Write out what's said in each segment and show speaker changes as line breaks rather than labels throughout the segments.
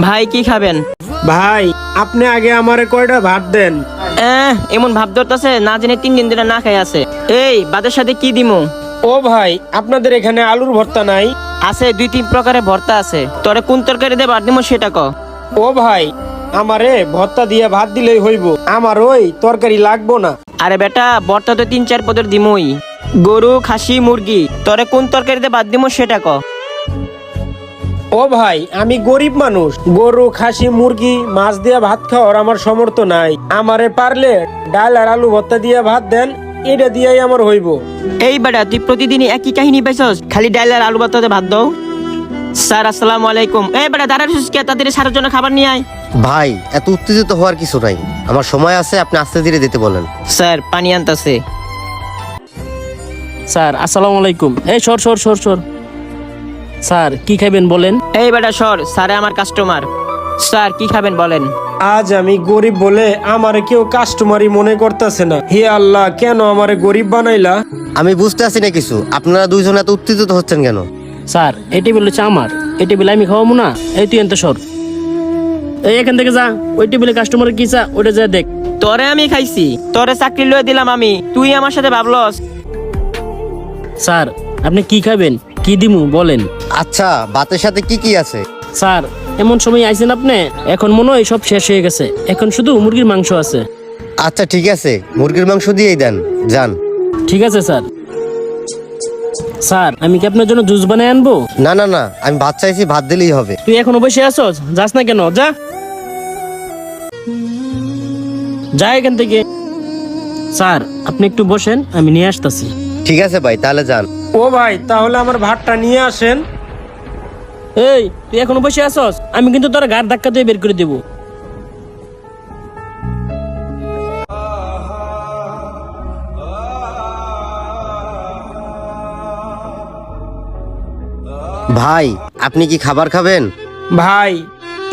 ভাই কি খাবেন?
ভাই আপনি আগে আমারে কয়টা ভাত দেন?
এহ, এমন ভাব ধরতেছে না জেনে তিন দিন ধরে না খাই আছে। এই ভাতের সাথে কি দিমু?
ও ভাই আপনাদের এখানে আলুর ভর্তা নাই?
আছে দুই তিন প্রকারের ভর্তা আছে। তোরে কোন তরকারি দিয়ে ভাত দিমু সেটা ক।
ও ভাই আমারে ভর্তা দিয়ে ভাত দিলেই হইব। আমার ওই তরকারি লাগবো না।
আরে বেটা ভর্তা তো তিন চার পদের দিমুই। গরু খাসি মুরগি তরে কোন তরকারিতে বাদ দিমু সেটা ক।
ও ভাই আমি গরিব মানুষ। গরু খাসি মুরগি মাছ দিয়ে ভাত খাওয়ার আমার সমর্থ নাই। আমারে পারলে ডাল আর আলু ভর্তা দিয়ে ভাত দেন এটা দিয়েই আমার হইব।
এই বেটা তুই প্রতিদিনই একই কাহিনী পাইছস? খালি ডাল আর আলু ভাতাতে ভাত দাও। স্যার আসসালামু আলাইকুম। এই বেটা দাঁড়ার কে তাদের সারার জন্য খাবার নিয়ে আয়।
ভাই এত উত্তেজিত হওয়ার কিছু নাই। আমার সময় আছে আপনি আস্তে ধীরে দিতে বলেন।
স্যার পানি আনতাছে।
স্যার আসসালামু আলাইকুম। এই সর সর সর সর। স্যার কি খাবেন বলেন?
এই বেটা সর স্যারে আমার কাস্টমার স্যার কি খাবেন বলেন?
আজ আমি গরিব বলে আমারে কেউ কাস্টমারই মনে করতেছে না। হে আল্লাহ কেন আমারে গরিব বানাইলা?
আমি বুঝতে আছি না কিছু। আপনারা দুইজন এত উত্তেজিত হচ্ছেন কেন?
স্যার এই টেবিল হচ্ছে আমার। এই টেবিল আমি খাওয়াবো না। এই তুই এনতে সর। এই এখান থেকে যা। ওই টেবিলে কাস্টমার কি চা ওটা যা দেখ।
তোরে আমি খাইছি। তোরে চাকরি লয়ে দিলাম আমি। তুই আমার সাথে ভাবলস।
স্যার আপনি কি খাবেন? কি দিমু বলেন।
আচ্ছা ভাতের সাথে কি কি আছে?
স্যার এমন সময় আইছেন আপনি এখন মনে হয় সব শেষ হয়ে গেছে। এখন শুধু মুরগির মাংস আছে।
আচ্ছা ঠিক আছে মুরগির মাংস দিয়েই দেন যান।
ঠিক আছে স্যার। স্যার আমি কি আপনার জন্য জুস বানিয়ে আনব?
না না না আমি ভাত চাইছি ভাত দিলেই হবে।
তুই এখনও বসে আছস? যাস না কেন যা। যা এখান থেকে। স্যার আপনি একটু বসেন আমি নিয়ে আসতেছি।
ঠিক আছে ভাই তাহলে যান।
ও ভাই তাহলে আমার ভাতটা নিয়ে আসেন।
এই তুই এখনও বসে আছস? আমি কিন্তু তোর গাড় ধাক্কা দিয়ে বের করে দেবো।
ভাই আপনি কি খাবার খাবেন?
ভাই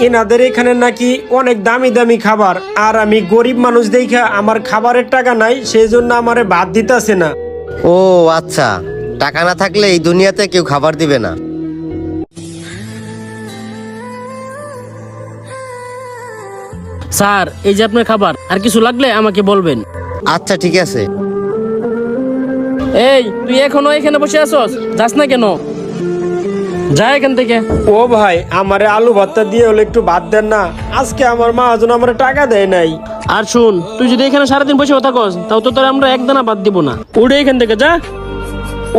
এনাদের এখানে নাকি অনেক দামি দামি খাবার আর আমি গরিব মানুষ দেখা আমার খাবারের টাকা নাই সেই জন্য আমারে বাদ দিতেছে না।
ও আচ্ছা। টাকা না থাকলে এই দুনিয়াতে কেউ খাবার দিবে না।
স্যার এই যে আপনার খাবার আর কিছু লাগলে আমাকে বলবেন।
আচ্ছা ঠিক আছে।
এই তুই এখনও এখানে বসে আছস? যাস না কেন? যা এখান থেকে।
ও ভাই আমারে আলু ভর্তা দিয়ে হলে একটু ভাত দেন না। আজকে আমার মা আজন আমার টাকা দেয় নাই।
আর শুন তুই যদি এখানে সারাদিন বসে থাকস তাও তো তোর আমরা একদানা বাদ দিব না। উঠে এখান থেকে যা।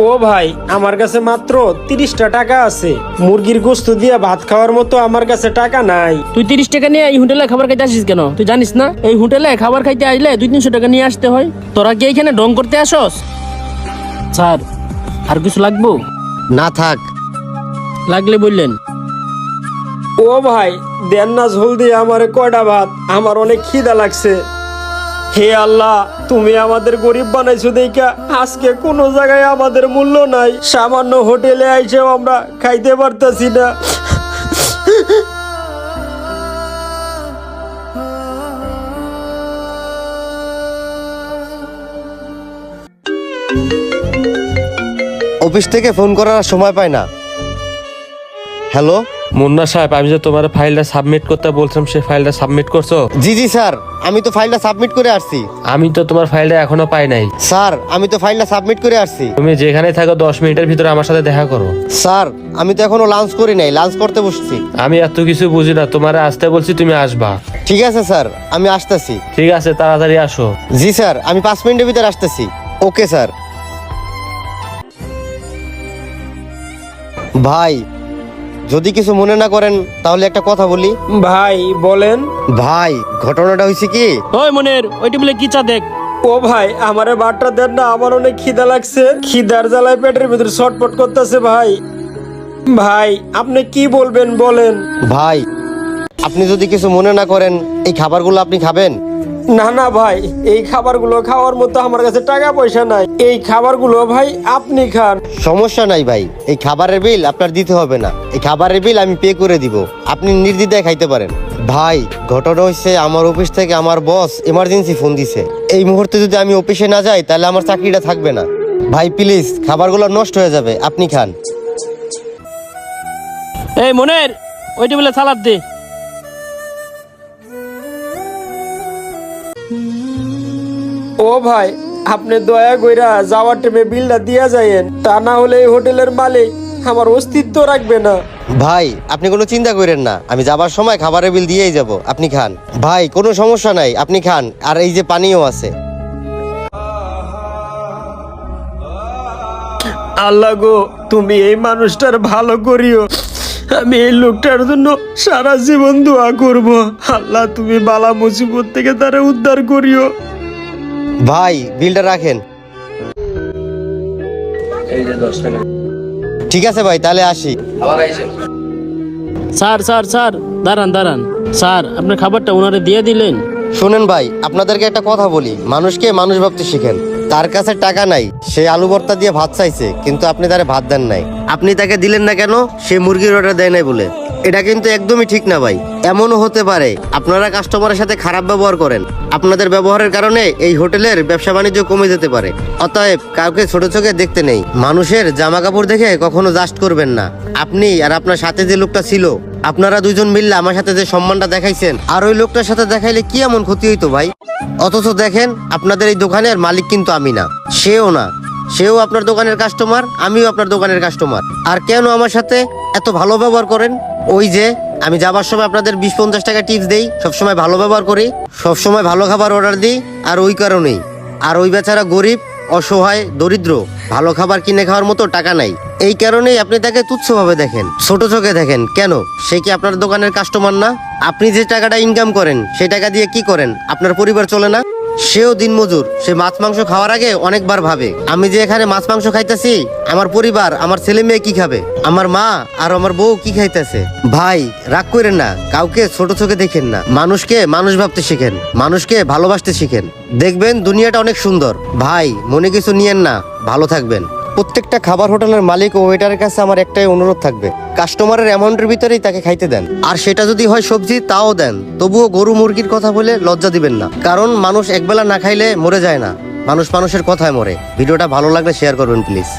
ও ভাই আমার কাছে মাত্র তিরিশটা টাকা আছে। মুরগির গোস্ত দিয়ে ভাত খাওয়ার মতো আমার কাছে টাকা নাই।
তুই তিরিশ টাকা নিয়ে এই হোটেলে খাবার খাইতে আসিস কেন? তুই জানিস না? এই হোটেলে খাবার খাইতে আসলে দুই তিনশো টাকা নিয়ে আসতে হয়। তোরা কি এখানে ডং করতে আসস? স্যার আর কিছু লাগবো?
না থাক
লাগলে বললেন।
ও ভাই দেন না ঝোল দিয়ে আমারে কয়টা ভাত? আমার অনেক খিদা লাগছে। হে আল্লাহ তুমি আমাদের গরিব বানাইছো দেখা আজকে কোনো জায়গায় আমাদের মূল্য নাই। সামান্য হোটেলে আইসেও আমরা খাইতে পারতাছি না।
অফিস থেকে ফোন করার সময় পায় না। হ্যালো?
মুন্না সাহেব আমি যে তোমার ফাইলটা সাবমিট করতে বলছিলাম সেই ফাইলটা সাবমিট করছ?
জি জি স্যার। আমি তো ফাইলটা সাবমিট করে আসছি।
আমি তো তোমার ফাইলটা এখনও পাই নাই।
স্যার আমি তো ফাইলটা সাবমিট করে আসছি।
তুমি যেখানে থাকো দশ মিনিটের ভিতরে আমার সাথে দেখা করো।
স্যার আমি তো এখনও লাঞ্চ করি নাই লাঞ্চ করতে বসছি।
আমি এত কিছু বুঝি না তোমার আসতে বলছি তুমি আসবা।
ঠিক আছে স্যার আমি আসতেছি।
ঠিক আছে তাড়াতাড়ি আসো।
জি স্যার আমি পাঁচ মিনিটের ভিতরে আসতেছি। Okay sir. ভাই যদি কিছু মনে না করেন তাহলে একটা কথা বলি।
ভাই বলেন।
ভাই ঘটনাটা হয়েছে কি?
ওই মনের ওই টেবিলে কি চা দেখ।
ও ভাই আমারে বাটটা দেন না আমার অনেক খিদা লাগছে। খিদার জ্বালায় পেটের ভিতরে ছটপট করতেছে ভাই। ভাই আপনি কি বলবেন বলেন।
ভাই আপনি যদি কিছু মনে না করেন এই খাবারগুলো আপনি খাবেন?
না না ভাই এই খাবারগুলো খাওয়ার মতো আমার কাছে টাকা পয়সা নাই। এই খাবারগুলো ভাই আপনি খান।
সমস্যা নাই ভাই এই খাবারের বিল আপনার দিতে হবে না। এই খাবারের বিল আমি পে করে দিব আপনি নির্দ্বিধায় খাইতে পারেন। ভাই ঘটনা হচ্ছে আমার অফিস থেকে আমার বস এমার্জেন্সি ফোন দিছে। এই মুহূর্তে যদি আমি অফিসে না যাই তাহলে আমার চাকরিটা থাকবে না। ভাই প্লিজ খাবারগুলো নষ্ট হয়ে যাবে আপনি খান।
এই মনের ওই টেবিলে সালাদ দে।
ও ভাই আপনি দয়া কইরা যাওয়ার টাইমে বিলটা দিয়া যায়েন তা না হলে এই হোটেলের মালিক আমার অস্তিত্ব রাখবে না।
ভাই আপনি কোনো চিন্তা করেন না। আমি যাবার সময় খাবারের বিল দিয়েই যাব। আপনি খান। ভাই কোনো সমস্যা নাই। আপনি খান। আর এই যে পানিও আছে।
আল্লাহ গো তুমি এই মানুষটার ভালো করিও। আমি এই লোকটার জন্য সারা জীবন দোয়া করব। আল্লাহ তুমি বালা মুসিবত থেকে তারা উদ্ধার করিও।
ভাই বিলটা রাখেন। ঠিক আছে ভাই তাহলে আসি।
স্যার স্যার স্যার দাঁড়ান দাঁড়ান। স্যার আপনার খাবারটা ওনারে দিয়ে দিলেন।
শুনেন ভাই আপনাদেরকে একটা কথা বলি মানুষকে মানুষ ভাবতে শিখেন। তার কাছে টাকা নাই সে আলু ভর্তা দিয়ে ভাত চাইছে কিন্তু আপনি তারে ভাত দেন নাই। আপনি তাকে দিলেন না কেন সে মুরগির অর্ডার দেয় নাই বলে। এটা কিন্তু একদমই ঠিক না ভাই। এমনও হতে পারে। আপনারা কাস্টমারের সাথে খারাপ ব্যবহার করেন। আপনাদের ব্যবহারের কারণে এই হোটেলের ব্যবসা বাণিজ্য কমে যেতে পারে। অতএব কাউকে ছোট চোখে দেখতে নেই। মানুষের জামা কাপড় দেখে কখনো জাস্ট করবেন না। আপনি আর আপনার সাথে যে লোকটা ছিল, আপনারা দুজন মিললে আমার সাথে যে সম্মানটা দেখাইছেন, আর ওই লোকটার সাথে দেখাইলে কি এমন ক্ষতি হইতো ভাই? অথচ দেখেন, আপনাদের এই দোকানের মালিক কিন্তু আমি না। সেও না। সেও আপনার দোকানের কাস্টমার আমিও আপনার দোকানের কাস্টমার আর কেন আমার সাথে এত ভালো ব্যবহার করেন? ওই যে, আমি যাবার সময় আপনাদের বিশ পঞ্চাশ টাকা টিপস দেই। সবসময় ভালো ব্যবহার করি, সবসময় ভালো খাবার অর্ডার দিই, আর ওই কারণেই। আর ওই বেচারা গরিব, অসহায়, দরিদ্র, ভালো খাবার কিনে খাওয়ার মতো টাকা নাই। এই কারণেই আপনি তাকে তুচ্ছভাবে দেখেন, ছোট চোখে দেখেন। কেন? সে কি আপনার দোকানের কাস্টমার না? আপনি যে টাকাটা ইনকাম করেন সেই টাকা দিয়ে কি করেন? আপনার পরিবার চলে না? সেও দিনমজুর। সে মাছ, মাংস খাওয়ার আগে অনেকবার ভাবে, আমি যে এখানে মাছ, মাংস খাইতেছি, আমার পরিবার, আমার ছেলে মেয়ে কি খাবে? আমার মা আর আমার বউ কি খাইতেছে? ভাই, রাগ করেন না, কাউকে ছোট চোখে দেখেন না। মানুষকে মানুষ ভাবতে শিখেন, মানুষকে ভালোবাসতে শিখেন। দেখবেন দুনিয়াটা অনেক সুন্দর। ভাই, মনে কিছু নিয়েন না, ভালো থাকবেন। প্রত্যেকটা খাবার হোটেলের মালিক ও ওয়েটারের কাছে আমার একটাই অনুরোধ থাকবে। কাস্টমারের অ্যামাউন্টের ভিতরেই তাকে খাইতে দেন। আর সেটা যদি হয় সবজি, তাও দেন। তবুও গরু মুরগির কথা বলে লজ্জা দিবেন না। কারণ মানুষ একবেলা না খাইলে মরে যায় না। মানুষ মানুষের কথায় মরে। ভিডিওটা ভালো লাগলে শেয়ার করবেন প্লিজ